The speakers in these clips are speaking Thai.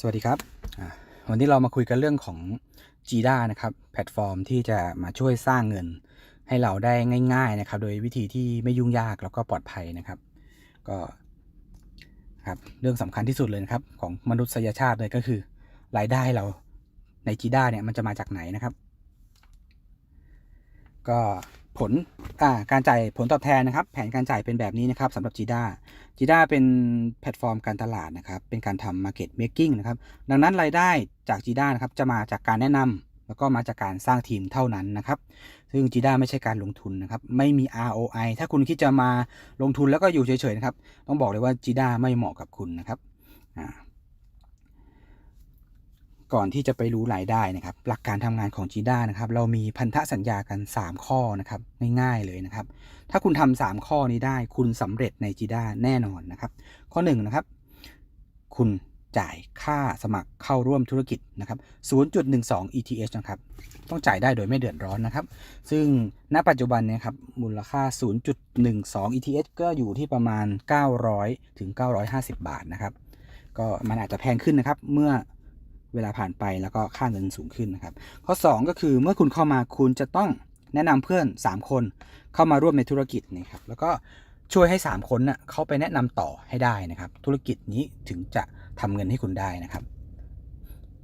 สวัสดีครับ วันนี้เรามาคุยกันเรื่องของ Jira นะครับ แพลตฟอร์มที่จะมาช่วยสร้างเงินให้เราได้ง่าย ๆนะครับ โดยวิธีที่ไม่ยุ่งยากแล้วก็ปลอดภัยนะครับ ก็ครับเรื่องสำคัญที่สุดเลยนะครับ ของมนุษยชาติเลยก็คือ รายได้เราใน Jira เนี่ยมันจะมาจากไหนนะครับ ก็ ผลการจ่ายผลตอบแทนนะครับ แผนการจ่ายเป็นแบบนี้นะครับสำหรับ Jira Jira เป็นแพลตฟอร์มการตลาดนะครับ เป็นการทำ Market Making นะครับ ดังนั้นรายได้จาก Jira นะครับจะมาจากการแนะนำแล้วก็มาจากการสร้างทีมเท่านั้นนะครับ ซึ่ง Jira ไม่ใช่การลงทุนนะครับ ไม่มี ROI ถ้าคุณคิดจะมาลงทุนแล้วก็อยู่เฉยๆนะครับ ต้องบอกเลยว่า Jira ไม่เหมาะกับคุณนะครับอ่า ก่อนที่จะไปรู้รายได้นะครับ หลักการทำงานของ Jira นะครับ เรามีพันธสัญญากัน 3 ข้อนะครับง่ายๆเลยนะครับ ถ้าคุณทำ3ข้อนี้ได้คุณสำเร็จใน Jira แน่นอนนะครับ ข้อ1นงนะครับ คุณจ่ายค่าสมัครเข้าร่วมธุรกิจนะครับ 0.12 ETH นะครับ ต้องจ่ายได้โดยไม่เดือดร้อนนะครับ ซึ่งณปัจจุบันเนี่ยครับ มูลค่า 0.12 ETH ก็อยู่ที่ประมาณ 900 ถึง 950 บาทนะครับ ก็มันอาจจะแพงขึ้นนะครับ เมื่อ เวลาผ่านไปแล้วก็ค่าเงินสูงขึ้นนะครับ ข้อ 2 ก็คือเมื่อคุณเข้ามาคุณจะต้องแนะนำเพื่อน 3 คนเข้ามาร่วมในธุรกิจนี่ครับแล้วก็ช่วยให้ 3 คนน่ะเขาไปแนะนำต่อให้ได้นะครับ ธุรกิจนี้ถึงจะทำเงินให้คุณได้นะครับ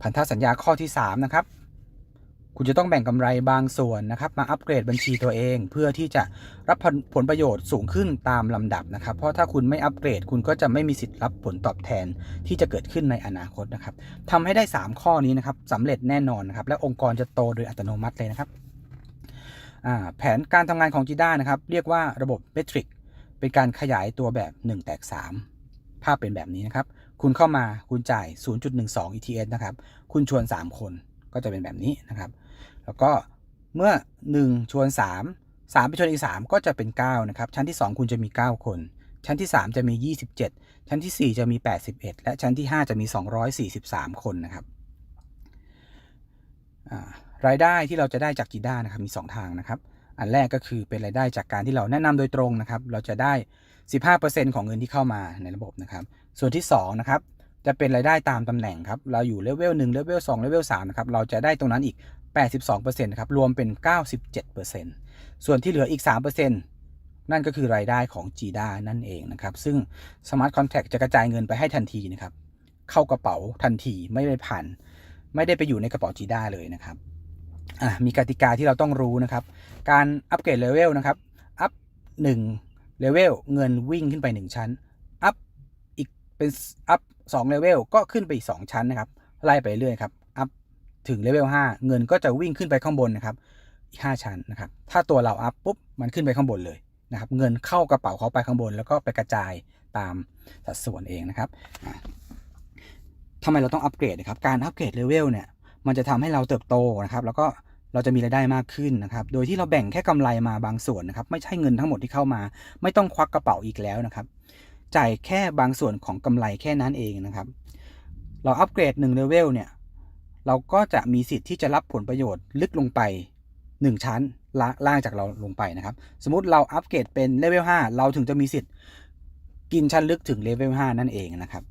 พันธสัญญาข้อที่3นะครับ คุณจะต้องแบ่งกำไรบางส่วนนะครับ มาอัปเกรดบัญชีตัวเอง เพื่อที่จะรับผลประโยชน์สูงขึ้นตามลำดับนะครับ เพราะถ้าคุณไม่อัปเกรด คุณก็จะไม่มีสิทธิ์รับผลตอบแทนที่จะเกิดขึ้นในอนาคตนะครับทำให้ได้ 3 ข้อนี้นะครับสำเร็จแน่นอนนะครับ และองค์กรจะโตโดยอัตโนมัติเลยนะครับแผนการทำงานของ Jira นะครับ เรียกว่าระบบ Metric เป็นการขยายตัวแบบ 1 แตก 3 ภาพเป็นแบบนี้นะครับ คุณเข้ามาคุณจ่าย 0.12 ETH นะครับ คุณชวน 3 คนก็จะเป็นแบบนี้นะครับ แล้วก็เมื่อ 1 ชวน 3 3 ไปชวนอีก 3 ก็จะเป็น 9 นะครับ ชั้นที่ 2 คุณจะมี 9 คน ชั้นที่ 3 จะมี 27 ชั้นที่ 4 จะมี 81 และชั้นที่ 5 จะมี 243 คนนะครับรายได้ที่เราจะได้จากจีด้านะครับมี 2 ทางนะครับ อันแรกก็คือเป็นรายได้จากการที่เราแนะนำโดยตรงนะครับ เราจะได้ 15%ของเงินที่เข้ามาในระบบนะครับ ส่วนที่2นะครับจะเป็นรายได้ตามตำแหน่งครับ เราอยู่เลเวล1เลเวล2เลเวล3นะครับ เราจะได้ตรงนั้นอีก 82%นะครับรวมเป็น 97%ส่วนที่เหลืออีก 3%นั่นก็คือรายได้ของ GDA นั่นเองนะครับ ซึ่ง Smart Contact จะกระจายเงินไปให้ทันทีนะครับ เข้ากระเป๋าทันทีไม่ได้ผ่าน ไม่ได้ไปอยู่ในกระเป๋า GDA เลยนะครับอะมีกติกาที่เราต้องรู้นะครับ การอัปเกรดเลเวลนะครับ อัพ1เลเวลเงินวิ่งขึ้นไป 1 ชั้น อัพอีกเป็นอัพ2เลเวลก็ขึ้นไปอีก 2 ชั้นนะครับ ไล่ไปเรื่อยครับ ถึงเลเวล5เงินก็จะวิ่งขึ้นไปข้างบนนะครับอีก 5 ชั้นนะครับ ถ้าตัวเราอัพปุ๊บมันขึ้นไปข้างบนเลยนะครับ เงินเข้ากระเป๋าเขาไปข้างบน แล้วก็ไปกระจายตามสัดส่วนเองนะครับทำไมเราต้องอัปเกรดนะครับ การอัปเกรดเลเวลเนี่ย มันจะทำให้เราเติบโตนะครับ แล้วก็เราจะมีรายได้มากขึ้นนะครับ โดยที่เราแบ่งแค่กำไรมาบางส่วนนะครับ ไม่ใช่เงินทั้งหมดที่เข้ามา ไม่ต้องควักกระเป๋าอีกแล้วนะครับ จ่ายแค่บางส่วนของกำไรแค่นั้นเองนะครับ เราอัปเกรด1เลเวลเนี่ย เราก็จะมีสิทธิ์ที่จะรับผลประโยชน์ลึกลงไป 1 ชั้นลล่างจากเราลงไปนะครับ สมมุติเราอัปเกรดเป็นเลเวล5เราถึงจะมีสิทธิ์กินชั้นลึกถึงเลเวล5นั่นเองนะครับ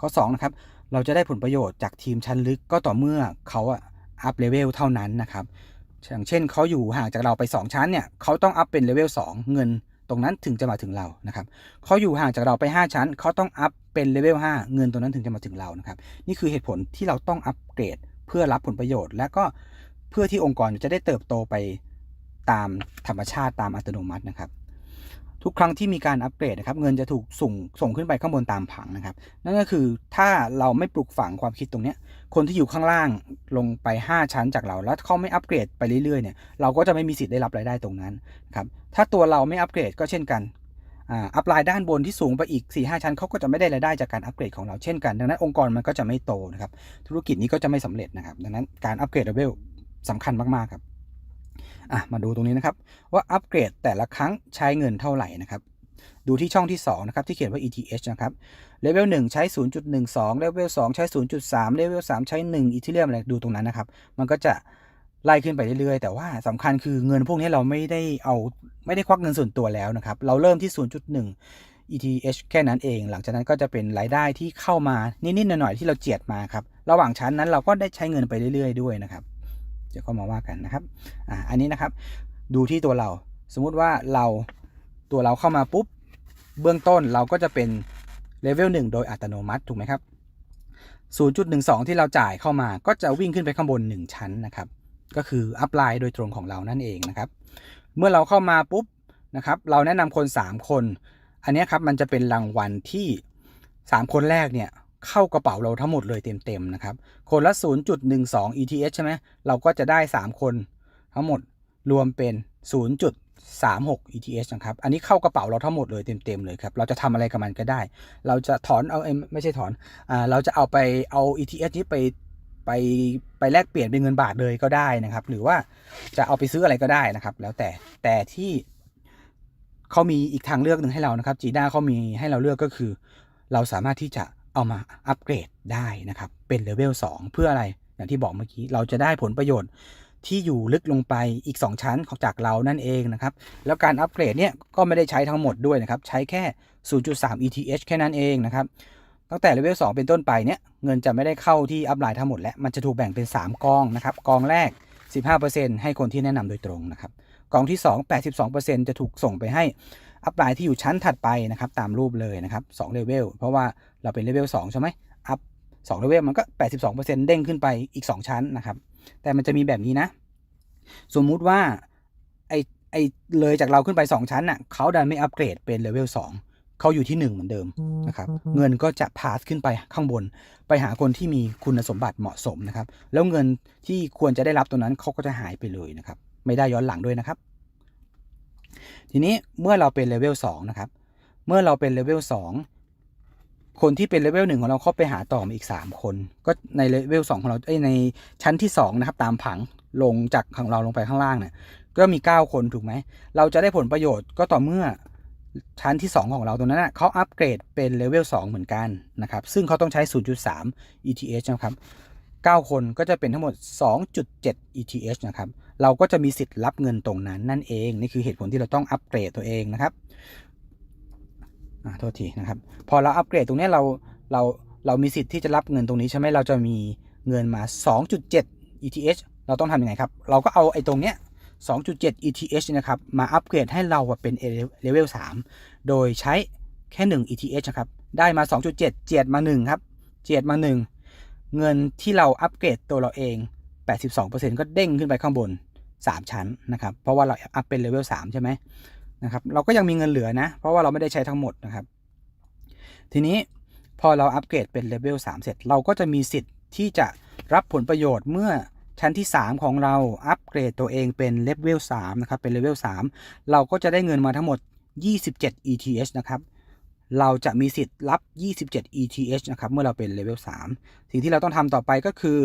ข้อ2นะครับเราจะได้ผลประโยชน์จากทีมชั้นลึกก็ต่อเมื่อเขาอะอัพเลเวลเท่านั้นนะครับอย่างเช่นเขาอยู่ห่างจากเราไป 2 ชั้นเนี่ยเขาต้องอัพเป็นเลเวล2เงิน ตรงนั้นถึงจะมาถึงเรานะครับเขาอยู่ห่างจากเราไป 5 ชั้นเขาต้องอัพเป็นเลเวล5เงินตรงนั้นถึงจะมาถึงเรานะครับนี่คือเหตุผลที่เราต้องอัปเกรดเพื่อรับผลประโยชน์ และก็เพื่อที่องค์กรจะได้เติบโตไปตามธรรมชาติตามอัตโนมัตินะครับ ทุกครั้งที่มีการอัปเกรดนะครับเงินจะถูกส่งส่งขึ้นไปข้างบนตามผังนะครับ นั่นก็คือถ้าเราไม่ปลูกฝังความคิดตรงนี้คนที่อยู่ข้างล่างลงไป 5 ชั้นจากเรา แล้วเขาไม่อัปเกรดไปเรื่อยๆเนี่ยเราก็จะไม่มีสิทธิ์ได้รับรายได้ตรงนั้นครับถ้าตัวเราไม่อัปเกรดก็เช่นกันอ่าอัพไลน์ด้านบนที่สูงไปอีก 4 5 ชั้นเขาก็จะไม่ได้รายได้จากการอัปเกรดของเราเช่นกัน ดังนั้นองค์กรมันก็จะไม่โตนะครับธุรกิจนี้ก็จะไม่สำเร็จนะครับดังนั้นการอัปเกรดเลเวลสำคัญมากๆครับ อะมาดูตรงนี้นะครับ ว่าอัปเกรดแต่ละครั้งใช้เงินเท่าไหร่นะครับดูที่ช่องที่ 2 นะครับ ที่เขียนว่า ETH นะครับเลเวล1ใช้ 0.12เลเวล2ใช้ 0.3เลเวล3ใช้ 1 อีเทเรียมอะไรดูตรงนั้นนะครับ มันก็จะไล่ขึ้นไปเรื่อยๆ แต่ว่าสำคัญคือเงินพวกนี้เราไม่ได้เอาไม่ได้ควักเงินส่วนตัวแล้วนะครับ เราเริ่มที่ 0.1 ETH แค่นั้นเอง หลังจากนั้นก็จะเป็นรายได้ที่เข้ามานิดๆหน่อยๆที่เราเจียดมาครับ ระหว่างชั้นนั้นเราก็ได้ใช้เงินไปเรื่อย ๆ ด้วยนะครับ เดี๋ยวก็มาว่ากันนะครับอ่าอันนี้นะครับ ดูที่ตัวเรา สมมุติว่าเราตัวเราเข้ามาปุ๊บ เบื้องต้นเราก็จะเป็นเลเวล1โดยอัตโนมัติถูกไหมครับ0.12 ที่เราจ่ายเข้ามาก็จะวิ่งขึ้นไปข้างบน 1 ชั้นนะครับ ก็คืออัพไลน์โดยตรงของเรานั่นเองนะครับ เมื่อเราเข้ามาปุ๊บนะครับ เราแนะนำคน 3 คน อันนี้ครับมันจะเป็นรางวัลที่ 3 คนแรกเนี่ย เข้ากระเป๋าเราทั้งหมดเลยเต็มๆนะครับ คนละ 0.12 ETH ใช่ไหมเราก็จะได้ 3 คนทั้งหมดรวมเป็น 0.36 ETH นะครับ อันนี้เข้ากระเป๋าเราทั้งหมดเลยเต็มๆเลยครับ เราจะทำอะไรกับมันก็ได้ เราจะถอนเอาไม่ใช่ถอนอ่าเราจะเอาไปเอา ETH นี้ไปไปไปแลกเปลี่ยนเป็นเงินบาทเลยก็ได้นะครับ หรือว่าจะเอาไปซื้ออะไรก็ได้นะครับ แล้วแต่แต่ที่เขามีอีกทางเลือกหนึ่งให้เรานะครับจีด้าเขามีให้เราเลือกก็คือ เราสามารถที่จะ เอามาอัปเกรดได้นะครับ เป็นเลเวล2เพื่ออะไรอย่างที่บอกเมื่อกี้เราจะได้ผลประโยชน์ที่อยู่ลึกลงไปอีก 2 ชั้นของจากเรานั่นเองนะครับ แล้วการอัปเกรดเนี่ยก็ไม่ได้ใช้ทั้งหมดด้วยนะครับ ใช้แค่ 0.3 ETH แค่นั้นเองนะครับตั้งแต่เลเวล2เป็นต้นไปเนี่ยเงินจะไม่ได้เข้าที่อัพไลน์ทั้งหมดและมันจะถูกแบ่งเป็น 3 กองนะครับ กองแรก 15%ให้คนที่แนะนำโดยตรงนะครับกองที่ 2 82%จะถูกส่งไปให้อัพไลน์ที่อยู่ชั้นถัดไปนะครับตามรูปเลยนะครับ2เลเวลเพราะว่า เราเป็นเลเวล2ใช่ไหมอัพ2เลเวลมันก็ 82%เด้งขึ้นไปอีก 2 ชั้นนะครับ แต่มันจะมีแบบนี้นะ สมมุติว่าไอไอเลยจากเราขึ้นไป 2 ชั้นน่ะเขาดันไม่อัปเกรดเป็นเลเวล2เขาอยู่ที่ 1 เหมือนเดิมนะครับ เงินก็จะพาสขึ้นไปข้างบน ไปหาคนที่มีคุณสมบัติเหมาะสมนะครับ แล้วเงินที่ควรจะได้รับตัวนั้นเขาก็จะหายไปเลยนะครับ ไม่ได้ย้อนหลังด้วยนะครับ ทีนี้เมื่อเราเป็นเลเวล2นะครับ เมื่อเราเป็นเลเวล2 คนที่เป็นเลเวล1ของเราเข้าไปหาต่อมาอีก 3 คน ก็ในเลเวล2ของเราในชั้นที่ 2 นะครับ ตามผังลงจากของเราลงไปข้างล่างเนี่ยก็มี 9 คนถูกไหม เราจะได้ผลประโยชน์ก็ต่อเมื่อชั้นที่ 2 ของเราตรงนั้นนะเขาอัปเกรดเป็นเลเวล2เหมือนกันนะครับ ซึ่งเขาต้องใช้ 0.3 ETH นะครับ 9 คนก็จะเป็นทั้งหมด 2.7 ETH นะครับ เราก็จะมีสิทธิ์รับเงินตรงนั้นนั่นเอง นี่คือเหตุผลที่เราต้องอัปเกรดตัวเองนะครับ อ่าโทษทีนะครับ พอเราอัปเกรดตรงนี้เราเราเรามีสิทธิ์ที่จะรับเงินตรงนี้ใช่ไหมเราจะมีเงินมา 2.7 ETH เราต้องทำยังไงครับ เราก็เอาไอ้ตรงเนี้ย 2.7 ETH นะครับ มาอัปเกรดให้เราเป็นเลเวล3โดยใช้แค่ 1 ETH นะครับ ได้มา 2.7 เจียดมา 1 ครับ เจียดมา 1 เงินที่เราอัปเกรดตัวเราเอง 82%ก็เด้งขึ้นไปข้างบน 3 ชั้นนะครับ เพราะว่าเราอัพเป็นเลเวล3ใช่ไหม นะครับเราก็ยังมีเงินเหลือนะ เพราะว่าเราไม่ได้ใช้ทั้งหมดนะครับ ทีนี้พอเราอัปเกรดเป็นเลเวล3เสร็จ เราก็จะมีสิทธิ์ที่จะรับผลประโยชน์เมื่อชั้นที่ 3 ของเราอัปเกรดตัวเองเป็นเลเวล3นะครับเป็นเลเวล3เราก็จะได้เงินมาทั้งหมด 27 ETH นะครับเราจะมีสิทธิ์รับ 27 ETH นะครับเมื่อเราเป็นเลเวล3สิ่งที่เราต้องทำต่อไปก็คือ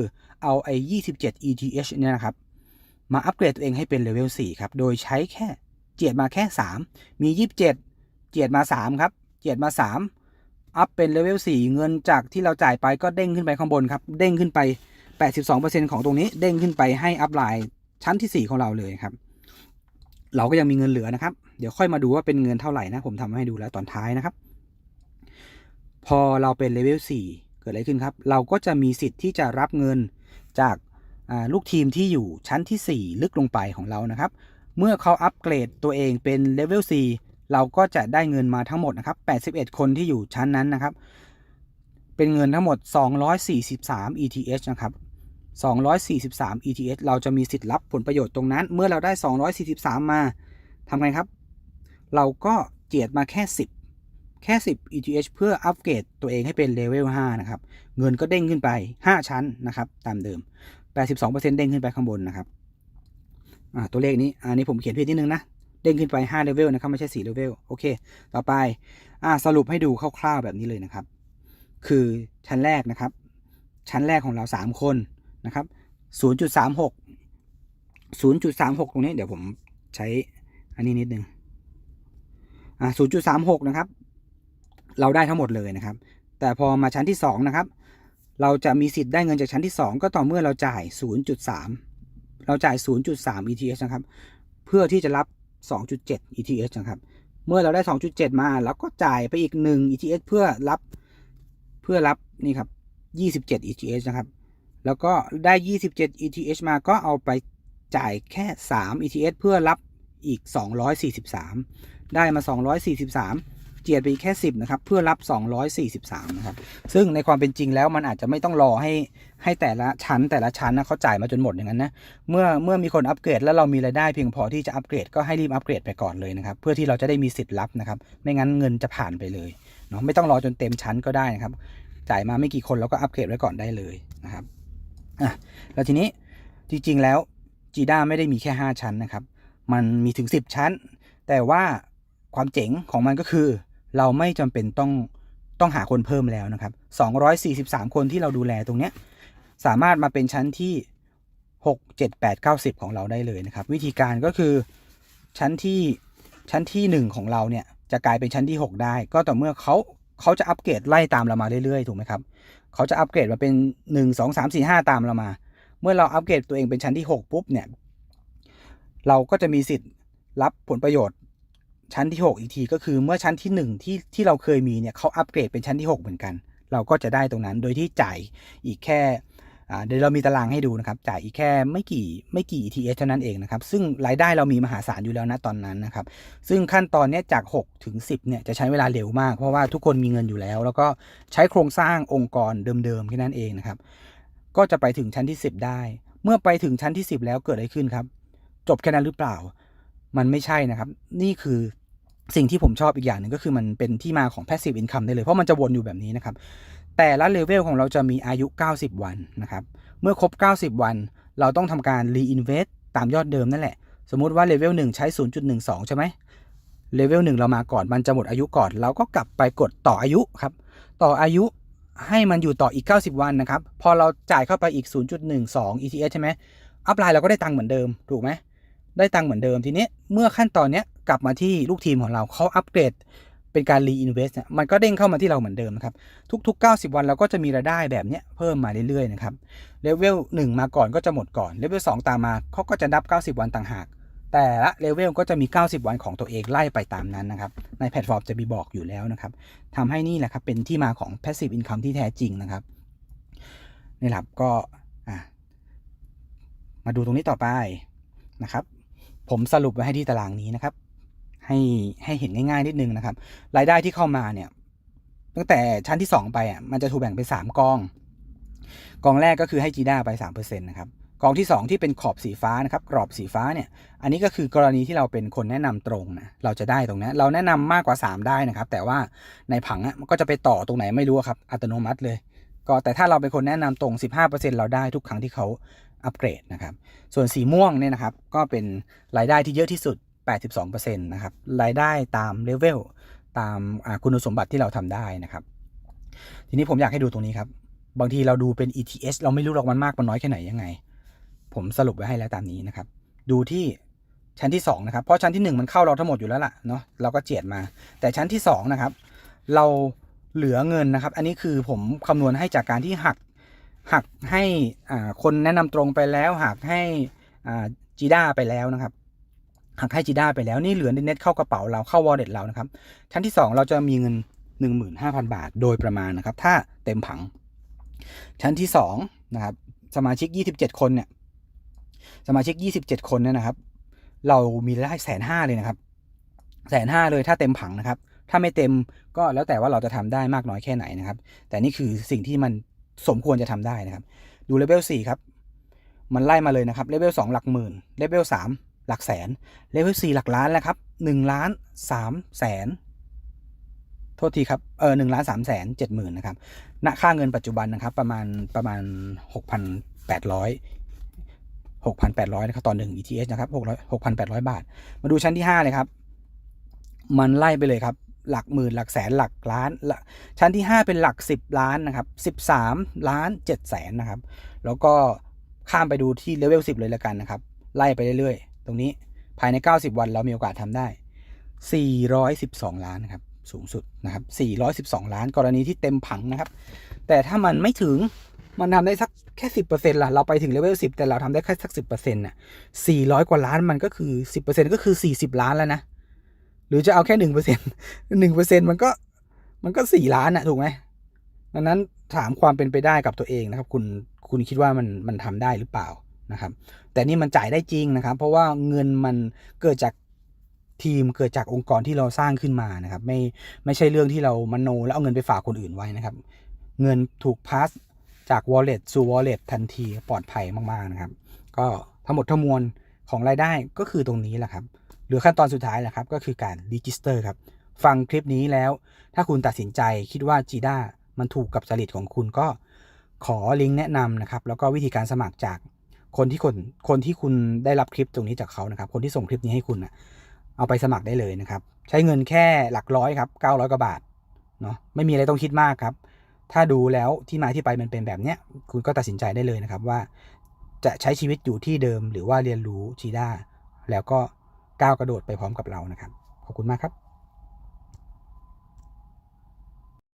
เอาไอ้ 27 ETH เนี่ยนะครับ มาอัปเกรดตัวเองให้เป็นเลเวล4ครับ โดยใช้แค่ เจียดมาแค่ 3 มี 27 เจียดมา 3 ครับ เจียดมา 3 อัพเป็นเลเวล 4 เงินจากที่เราจ่ายไปก็เด้งขึ้นไปข้างบนครับ เด้งขึ้นไป 82%ของตรงนี้ เด้งขึ้นไปให้อัพไลน์ชั้นที่ 4 ของเราเลยครับ เราก็ยังมีเงินเหลือนะครับ เดี๋ยวค่อยมาดูว่าเป็นเงินเท่าไหร่นะ ผมทำให้ดูแล้วตอนท้ายนะครับ พอเราเป็นเลเวล 4 เกิดอะไรขึ้นครับ เราก็จะมีสิทธิ์ที่จะรับเงินจากลูกทีมที่อยู่ชั้นที่ 4 ลึกลงไปของเรานะครับ เมื่อเขาอัปเกรดตัวเองเป็นเลเวล 4 เราก็จะได้เงินมาทั้งหมดนะครับ 81 คนที่อยู่ชั้นนั้นนะครับ เป็นเงินทั้งหมด 243 ETH นะครับ 243 ETH เราจะมีสิทธิ์รับผลประโยชน์ตรงนั้น เมื่อเราได้ 243 มาทำไงครับ เราก็เจียดมาแค่ 10 แค่ 10 ETH เพื่ออัปเกรดตัวเองให้เป็นเลเวล 5 นะครับ เงินก็เด้งขึ้นไป 5 ชั้นนะครับ ตามเดิม 82%เด้งขึ้นไปข้างบนนะครับ ตัวเลขนี้อันนี้ผมเขียนผิดนิดนึงนะเด้งขึ้นไป5เลเวลนะครับไม่ใช่4เลเวลโอเค ต่อไปอ่าสรุปให้ดูคร่าวๆแบบนี้เลยนะครับ คือชั้นแรกนะครับ ชั้นแรกของเรา 3 คนนะครับ0.36 0.36 ตรงนี้เดี๋ยวผมใช้อันนี้นิดนึงอ่า0.36 นะครับ เราได้ทั้งหมดเลยนะครับ แต่พอมาชั้นที่ 2 นะครับ เราจะมีสิทธิ์ได้เงินจากชั้นที่ 2 ก็ต่อเมื่อเราจ่าย 0.3 เราจ่าย 0.3 ETH นะครับ เพื่อที่จะรับ 2.7 ETH นะครับ เมื่อเราได้ 2.7 มาแล้วก็จ่ายไปอีก 1 ETH เพื่อรับ เพื่อรับนี่ครับ 27 ETH นะครับ แล้วก็ได้ 27 ETH มาก็เอาไปจ่ายแค่ 3 ETH เพื่อรับอีก 243 ได้มา 243 เจียดไปอีแค่ 10 นะครับ เพื่อรับ 243 นะครับ ซึ่งในความเป็นจริงแล้วมันอาจจะไม่ต้องรอให้ให้แต่ละชั้นแต่ละชั้นนะเขาจ่ายมาจนหมดอย่างนั้นนะ เมื่อเมื่อมีคนอัปเกรดแล้วเรามีรายได้เพียงพอที่จะอัปเกรดก็ให้รีบอัปเกรดไปก่อนเลยนะครับ เพื่อที่เราจะได้มีสิทธิ์รับนะครับ ไม่งั้นเงินจะผ่านไปเลยเนาะไม่ต้องรอจนเต็มชั้นก็ได้นะครับ จ่ายมาไม่กี่คนเราก็อัปเกรดไว้ก่อนได้เลยนะครับอะแล้วทีนี้จริงๆแล้วจีด้าไม่ได้มีแค่ 5 ชั้นนะครับ มันมีถึง 10 ชั้น แต่ว่าความเจ๋งของมันก็คือ เราไม่จำเป็นต้องต้องหาคนเพิ่มแล้วนะครับ 243 คนที่เราดูแลตรงเนี้ยสามารถมาเป็นชั้นที่ 6 7 8 9 10 ของเราได้เลยนะครับ วิธีการก็คือชั้นที่ชั้นที่ 1 ของเราเนี่ยจะกลายเป็นชั้นที่ 6 ได้ ก็ต่อเมื่อเขาเขาจะอัปเกรดไล่ตามเรามาเรื่อยๆถูกไหมครับเขาจะอัปเกรดมาเป็น 1 2 3 4 5 ตามเรามา เมื่อเราอัปเกรดตัวเองเป็นชั้นที่ 6 ปุ๊บเนี่ยเราก็จะมีสิทธิ์รับผลประโยชน์ ชั้นที่ 6 อีกทีก็คือเมื่อชั้นที่ 1 ที่ที่เราเคยมีเนี่ยเขาอัปเกรดเป็นชั้นที่ 6 เหมือนกัน เราก็จะได้ตรงนั้นโดยที่จ่ายอีกแค่เดี๋ยวเรามีตารางให้ดูนะครับ จ่ายอีกแค่ไม่กี่ไม่กี่ ETS เท่านั้นเองนะครับ ซึ่งรายได้เรามีมหาศาลอยู่แล้วนะตอนนั้นนะครับ ซึ่งขั้นตอนเนี้ยจาก 6 ถึง 10 เนี่ยจะใช้เวลาเร็วมาก เพราะว่าทุกคนมีเงินอยู่แล้ว แล้วก็ใช้โครงสร้างองค์กรเดิมๆแค่นั้นเองนะครับ ก็จะไปถึงชั้นที่ 10 ได้ เมื่อไปถึงชั้นที่ 10 แล้วเกิดอะไรขึ้นครับ จบแค่นั้นหรือเปล่า มันไม่ใช่นะครับ นี่คือสิ่งที่ผมชอบอีกอย่างหนึ่งก็คือมันเป็นที่มาของ passive income ได้เลย เพราะมันจะวนอยู่แบบนี้นะครับ แต่ละเลเวลของเราจะมีอายุ 90 วันนะครับ เมื่อครบ 90 วัน เราต้องทำการ reinvest ตามยอดเดิมนั่นแหละ สมมุติว่าเลเวล1ใช้ 0.12 ใช่ไหมเลเวล1เรามาก่อนมันจะหมดอายุก่อน เราก็กลับไปกดต่ออายุครับ ต่ออายุให้มันอยู่ต่ออีก 90 วันนะครับ พอเราจ่ายเข้าไปอีก 0.12 ETS ใช่ไหมอัพไลน์เราก็ได้ตังค์เหมือนเดิม ถูกไหม ได้ตังค์เหมือนเดิมทีนี้เมื่อขั้นตอนเนี้ยกลับมาที่ลูกทีมของเราเขาอัปเกรดเป็นการ reinvest เนี่ยมันก็เด้งเข้ามาที่เราเหมือนเดิมนะครับทุก ๆ 90 วันเราก็จะมีรายได้แบบเนี้ยเพิ่มมาเรื่อยๆนะครับเลเวล1มาก่อนก็จะหมดก่อนเลเวล2ตามมาเขาก็จะนับ 90 วันต่างหาก แต่ละเลเวลก็จะมี 90 วันของตัวเองไล่ไปตามนั้นนะครับในแพลตฟอร์มจะมีบอกอยู่แล้วนะครับทำให้นี่แหละครับเป็นที่มาของ passive income ที่แท้จริงนะครับนี่แหละครับก็มาดูตรงนี้ต่อไปนะครับ ผมสรุปไว้ให้ที่ตารางนี้นะครับ ให้ให้เห็นง่ายๆนิดนึงนะครับ รายได้ที่เข้ามาเนี่ย ตั้งแต่ชั้นที่ 2 ไปอะมันจะถูกแบ่งเป็น3กอง กองแรกก็คือให้จีด้าไป3%นะครับกองที่ 2 ที่เป็นขอบสีฟ้านะครับกรอบสีฟ้าเนี่ยอันนี้ก็คือกรณีที่เราเป็นคนแนะนำตรงนะเราจะได้ตรงนี้เราแนะนำมากกว่า 3 ได้นะครับ แต่ว่าในผังอะมันก็จะไปต่อตรงไหนไม่รู้ครับอัตโนมัติเลย ก็แต่ถ้าเราเป็นคนแนะนำตรง 15%เราได้ทุกครั้งที่เขา อัปเกรดนะครับ ส่วนสีม่วงเนี่ยนะครับ ก็เป็นรายได้ที่เยอะที่สุด 82%นะครับ รายได้ตามเลเวลตามคุณสมบัติที่เราทำได้นะครับ ทีนี้ผมอยากให้ดูตรงนี้ครับ บางทีเราดูเป็น ETS เราไม่รู้หรอกมันมากมันน้อยแค่ไหนยังไง ผมสรุปไว้ให้แล้วตามนี้นะครับ ดูที่ชั้นที่2นะครับ เพราะชั้นที่ 1 มันเข้าเราทั้งหมดอยู่แล้วล่ะเนาะ เราก็เจียดมา แต่ชั้นที่2นะครับ เราเหลือเงินนะครับ อันนี้คือผมคำนวณให้จากการที่หัก หักให้คนแนะนำตรงไปแล้วหักให้จีด้าไปแล้วนะครับหักให้จีด้าไปแล้วนี่เหลือเน็ตเข้ากระเป๋าเราเข้าวอลเล็ตเรานะครับ ชั้นที่ 2 เราจะมีเงิน 15,000 บาทโดยประมาณนะครับ ถ้าเต็มผัง ชั้นที่2นะครับสมาชิก 27 คนเนี่ยสมาชิก 27 คนเนี่ยนะครับ เรามีรายได้แสนห้าเลยนะครับแสนห้าเลยถ้าเต็มผังนะครับ ถ้าไม่เต็มก็แล้วแต่ว่าเราจะทำได้มากน้อยแค่ไหนนะครับ แต่นี่คือสิ่งที่มัน สมควรจะทำได้นะครับ ดูเลเวล4ครับ มันไล่มาเลยนะครับเลเวล2หลักหมื่นเลเวล3หลักแสนเลเวล4หลักล้านแล้วครับ1ล้าน3แสนโทษทีครับ เออหนึ่งล้านสามแสนเจ็ดหมื่นนะครับ ณ ค่าเงินปัจจุบันนะครับ ประมาณประมาณหกพันแปดร้อยหกพันแปดร้อยนะครับ ต่อหนึ่ง ETS นะครับหกร้อยหกพันแปดร้อยบาท มาดูชั้นที่ห้าเลยครับ มันไล่ไปเลยครับ หลักหมื่นหลักแสนหลักล้านชั้นที่ห้าเป็นหลักสิบล้านนะครับสิบสามล้านเจ็ดแสนนะครับ แล้วก็ข้ามไปดูที่เลเวลสิบเลยละกันนะครับ ไล่ไปเรื่อยๆ ตรงนี้ภายในเก้าสิบวันเรามีโอกาสทำได้สี่ร้อยสิบสองล้านครับสูงสุดนะครับ412 ล้านกรณีที่เต็มผังนะครับ แต่ถ้ามันไม่ถึงมันทำได้สักแค่10%ล่ะ เราไปถึงเลเวล10แต่เราทำได้แค่สัก10%น่ะ400กว่าล้านมันก็คือ10%ก็คือ40ล้านแล้วนะ หรือจะเอาแค่หนึ่งเปอร์เซ็นหนึ่งเปอร์เซ็นมันก็มันก็สี่ล้านอะถูกไหมดังนั้นถามความเป็นไปได้กับตัวเองนะครับ คุณคุณคิดว่ามันมันทำได้หรือเปล่านะครับ แต่นี่มันจ่ายได้จริงนะครับ เพราะว่าเงินมันเกิดจากทีมเกิดจากองค์กรที่เราสร้างขึ้นมานะครับ ไม่ไม่ใช่เรื่องที่เรามโน แล้วเอาเงินไปฝากคนอื่นไว้นะครับ เงินถูกพาสจาก wallet สู่ wallet ทันทีปลอดภัยมาก ๆ นะครับ ก็ทั้งหมดทั้งมวลของรายได้ก็คือตรงนี้แหละครับ หลือขั้นตอนสุดท้ายแหละครับก็คือการ register ครับฟังคลิปนี้แล้ว ถ้าคุณตัดสินใจคิดว่า JIDA มันถูกกับจริตของคุณก็ขอลิงก์แนะนำนะครับแล้วก็วิธีการสมัครจากคนที่คนคนที่คุณได้รับคลิปตรงนี้จากเขานะครับ คนที่ส่งคลิปนี้ให้คุณนะเอาไปสมัครได้เลยนะครับ ใช้เงินแค่หลักร้อยครับ900กว่าบาทเนาะไม่มีอะไรต้องคิดมากครับ ถ้าดูแล้วที่มาที่ไปมันเป็นแบบเนี้ยคุณก็ตัดสินใจได้เลยนะครับว่า จะใช้ชีวิตอยู่ที่เดิมหรือว่าเรียนรู้จีด้าแล้วก็ ก้าวกระโดดไปพร้อมกับเรานะครับ ขอบคุณมากครับ